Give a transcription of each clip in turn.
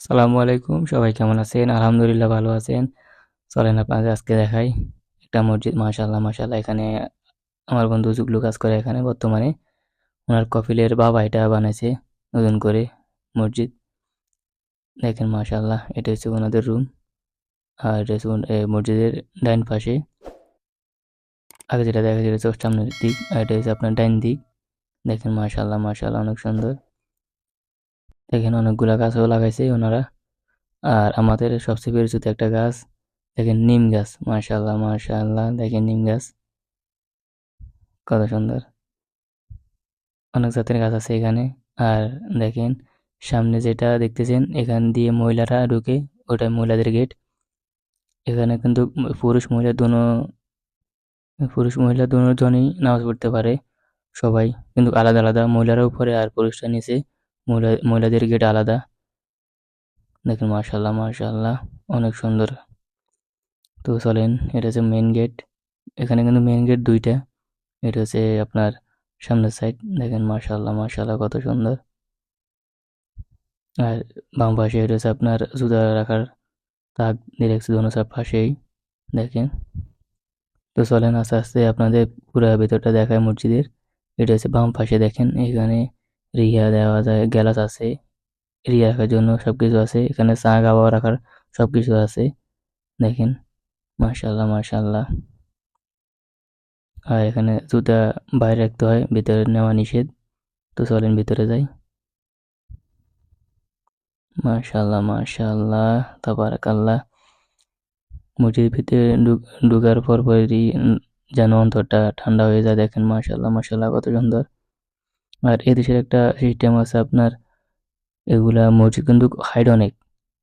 আসসালামু আলাইকুম, সবাই কেমন আছেন? আলহামদুলিল্লাহ ভালো আছেন। চলেন আপনাদের আজকে দেখাই একটা মসজিদ। মাশাল্লাহ মাশাল্লাহ এখানে আমার বন্ধু যুগলু কাজ করে এখানে বর্তমানে। ওনার কফিলের বাবা এটা বানাইছে নতুন করে মসজিদ। দেখেন মাশাল্লাহ এটা হচ্ছে ওনাদের রুম আর এটা হচ্ছে মসজিদের ডাইন পাশে। আগে যেটা দেখা যেটা সামনের দিক, আর এটা হচ্ছে আপনার ডাইন দিক। দেখেন মাশাল্লাহ মাশাল্লাহ অনেক সুন্দর। দেখেন অনেকগুলা গাছও লাগাইছে ওনারা। আর আমাদের সবচেয়ে পরিচিত একটা গাছ, দেখেন নিম গাছ। মাশাল্লাহ মাশাল্লাহ দেখেন নিম গাছ। কত সুন্দর। অনেক জাতের গাছ আছে এখানে। আর দেখেন, সামনে যেটা দেখতেছেন, এখান দিয়ে মহিলারা ঢুকে, ওটা মহিলাদের গেট। এখানে কিন্তু পুরুষ মহিলা দুনো, পুরুষ মহিলা দুজনেই নামাজ পড়তে পারে সবাই। কিন্তু আলাদা আলাদা মহিলারা উপরে আর পুরুষরা নিচে। মহিলা, মহিলাদের গেট আলাদা। দেখেন মাশাল্লাহ মার্শাল্লাহ অনেক সুন্দর। তো চলেন, এটা হচ্ছে মেন গেট এখানে কিন্তু মেন গেট দুইটা। এটা হচ্ছে আপনার সামনের সাইড দেখেন মার্শাল্লাহ মাশাল্লাহ কত সুন্দর। আর বাম পাশে এটা হচ্ছে আপনার জুতা রাখার তাক দোনো সব পাশেই। দেখেন। তো চলেন, আস্তে আস্তে আপনাদের পুরো ভেতরটা দেখায় মসজিদের। এটা হচ্ছে বাম পাশে, দেখেন, এখানে রিয়া দেওয়া যায় গ্যালাস আছে রিয়া রাখার জন্য সব কিছু আছে, এখানে চা খাওয়া রাখার সব কিছু আছে, দেখেন মাশাল্লাহ মাশাল্লাহ আর এখানে জুতা বাইরে রাখতে হয়, ভিতরে নেওয়া নিষেধ, তো চলেন ভিতরে যাই। মাশাল্লাহ মাশাল্লাহ তাবারাকাল্লাহ। মসজিদের ভিতরে ঢুক- ঢুকার পর পরই যেন অন্তরটা ঠান্ডা হয়ে যায়, দেখেন মাশাল্লাহ মাশাল্লাহ কত সুন্দর। আর এদেশের একটা সিস্টেম আছে আপনার, এগুলা মসজিদ কিন্তু হাইট অনেক।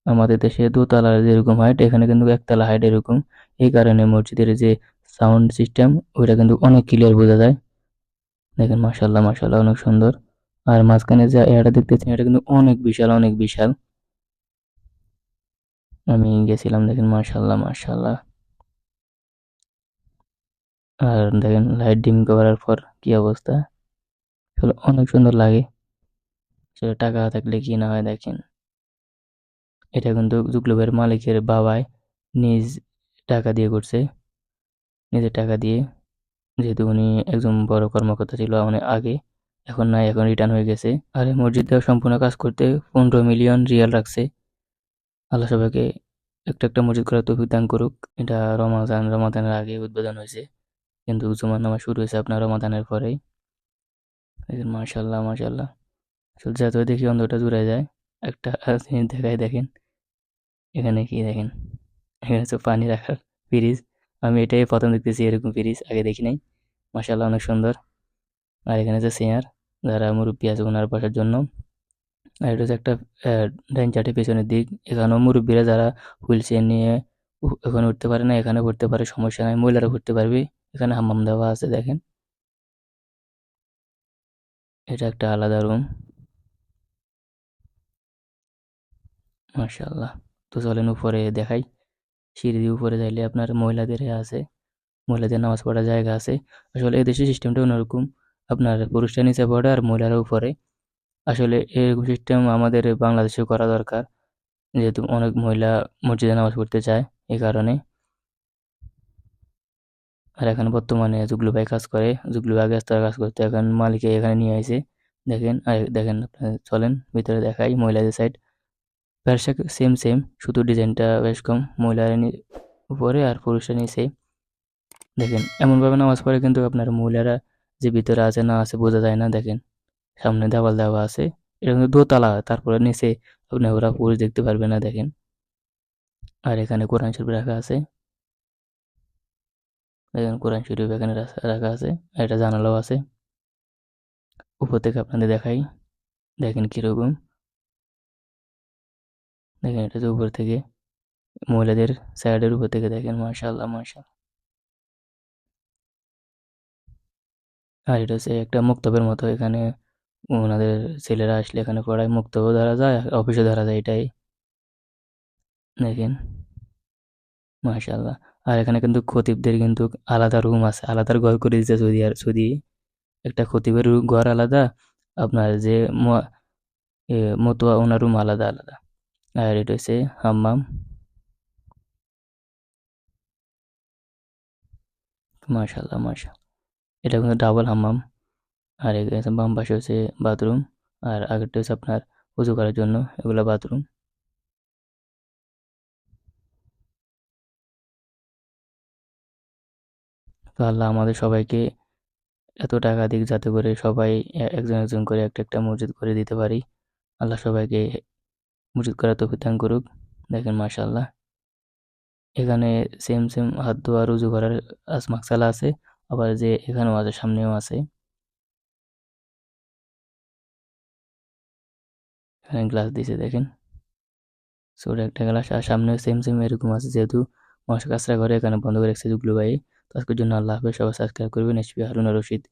আমাদের দেশে দোতলা যেরকম হাইট এখানে কিন্তু একতলা হাইট এরকম। এই কারণে মসজিদের যে সাউন্ড সিস্টেম ওইটা কিন্তু অনেক ক্লিয়ার বোঝা যায়। দেখেন মাশাল্লাহ মাশাল্লাহ অনেক সুন্দর। আর মাঝখানে যে এটা দেখতেছেন, এটা কিন্তু অনেক বিশাল অনেক বিশাল। আমি গেছিলাম, দেখেন মাশাল্লাহ মাশাল্লাহ আর দেখেন লাইট ডিম করার পর কি অবস্থা? আসলে অনেক সুন্দর লাগে। আসলে টাকা থাকলে কি না হয় দেখেন। এটা কিন্তু জুগলুবের মালিকের বাবাই নিজ টাকা দিয়ে করছে। নিজের টাকা দিয়ে। যেহেতু উনি একজন বড় কর্মকর্তা ছিল অনেক আগে, এখন নাই, এখন রিটার্ন হয়ে গেছে। আর এই মসজিদটা সম্পূর্ণ কাজ করতে পনেরো মিলিয়ন রিয়াল রাখছে। আল্লাহ সবাইকে একটা একটা মসজিদ করার তৌফিক দান করুক। এটা রমাদান রমাদানের আগে উদ্বোধন হয়েছে। কিন্তু জুমার নামা শুরু হয়েছে আপনার রমাদানের পরেই। দেখেন মাশাল্লাহ মাশাল্লাহ। আসলে যত দেখি অন্ধটা দূরে যায়, একটা জিনিস দেখায় দেখেন। এখানে কি দেখেন? এখানে হচ্ছে পানি রাখার ফ্রিজ আমি এটাই প্রথম দেখতেছি, এরকম ফ্রিজ আগে দেখি নাই। মাশাল্লাহ, অনেক সুন্দর। আর এখানে হচ্ছে চেয়ার যারা মুরব্বী আছে ওনার বসার জন্য। আর এটা হচ্ছে একটা ডাইন চারটে পেছনের দিক। এখানেও মুরব্বীরা যারা হুইল চেয়ার নিয়ে এখানে উঠতে পারে না, এখানে উঠতে পারে, সমস্যা নাই। মহিলারা উঠতে পারবে। এখানে হাম্মাম দেওয়া আছে, দেখেন। এটা একটা আলাদা রুম মাশাল্লাহ তো চলেন উপরে দেখাই। সিঁড়ি দিয়ে উপরে যাইলে আপনার মহিলাদের এ আছে। মহিলাদের নামাজ পড়ার জায়গা আছে। আসলে এদেশের সিস্টেমটা অন্যরকম। আপনার পুরুষরা নিচে পড়ে আর মহিলারা উপরে। আসলে এরকম সিস্টেম আমাদের বাংলাদেশেও করা দরকার। যেহেতু অনেক মহিলা মসজিদে নামাজ পড়তে চায় এই কারণে। আর এখন বর্তমানে জুগলু ভাই কাজ করে জুগলু আগে তারা কাজ করতে, এখন মালিকে এখানে নিয়ে আসে দেখেন, আর দেখেন চলেন, ভিতরে দেখাই মহিলাদের সাইড ব্যবসা সেম সেম শুধু ডিজাইনটা বেশ কম, মহিলারা উপরে আর পুরুষরা নিচে। দেখেন, এমনভাবে নামাজ পড়ে কিন্তু আপনার মহিলারা যে ভিতরে আছে না আছে বোঝা যায় না, দেখেন। সামনে দেওয়াল দেওয়া আছে, এটা কিন্তু দোতলা, তারপরে নিচে আপনি ওরা পুরুষ দেখতে পারবে না, দেখেন। আর এখানে কোরআন শরীফ রাখা আছে। দেখেন কোরআন শরীফ এখানে রাখা আছে এটা জানালাও আছে। উপর থেকে আপনাদের দেখাই, দেখেন কীরকম। দেখেন এটা যে উপর থেকে, মহিলাদের সাইডের উপর থেকে দেখেন মাশাল্লাহ মাশাল্লাহ আর এটা হচ্ছে একটা মুক্তবের মতো, এখানে ওনাদের ছেলেরা আসলে এখানে পড়ায় মুক্তবও ধরা যায় অফিসে ধরা যায়, এটাই। দেখেন মাশাল্লাহ আর এখানে কিন্তু খতিবদের কিন্তু আলাদা রুম আছে। আলাদা ঘর করে দিয়েছে সৌদি আর, সৌদি। একটা খতিবের ঘর আলাদা, আপনার যে মতুয়া ওনার রুম আলাদা আলাদা। আর এটা হচ্ছে হাম্মাম। মাশাল্লাহ মাশা এটা কিন্তু ডাবল হাম্মাম। আর বাম পাশে হচ্ছে বাথরুম আর আগেরটা হচ্ছে আপনার উজু করার জন্য এগুলো বাথরুম তো আল্লাহ আমাদের সবাইকে এত টাকা দিক যাতে করে সবাই একজন একজন করে একটা একটা মসজিদ করে দিতে পারি। আল্লাহ সবাইকে মসজিদ করার তৌফিক দান করুক। দেখেন মাশাআল্লাহ। এখানে সেম সেম হাত ধোয়া, রুজু করার আস- মাকসালা আছে। আবার যে এখানেও আছে, সামনেও আছে। এখানে গ্লাস দিয়েছে দেখেন। ছোট একটা গ্লাস আর সামনেও সেম সেম এরকম আছে যেহেতু মানুষ কাজরা করে এখানে বন্ধ করে রেখেছে যুগলু ভাই taas ku jirna allah beesha wasaadka korwin h b haruna rashid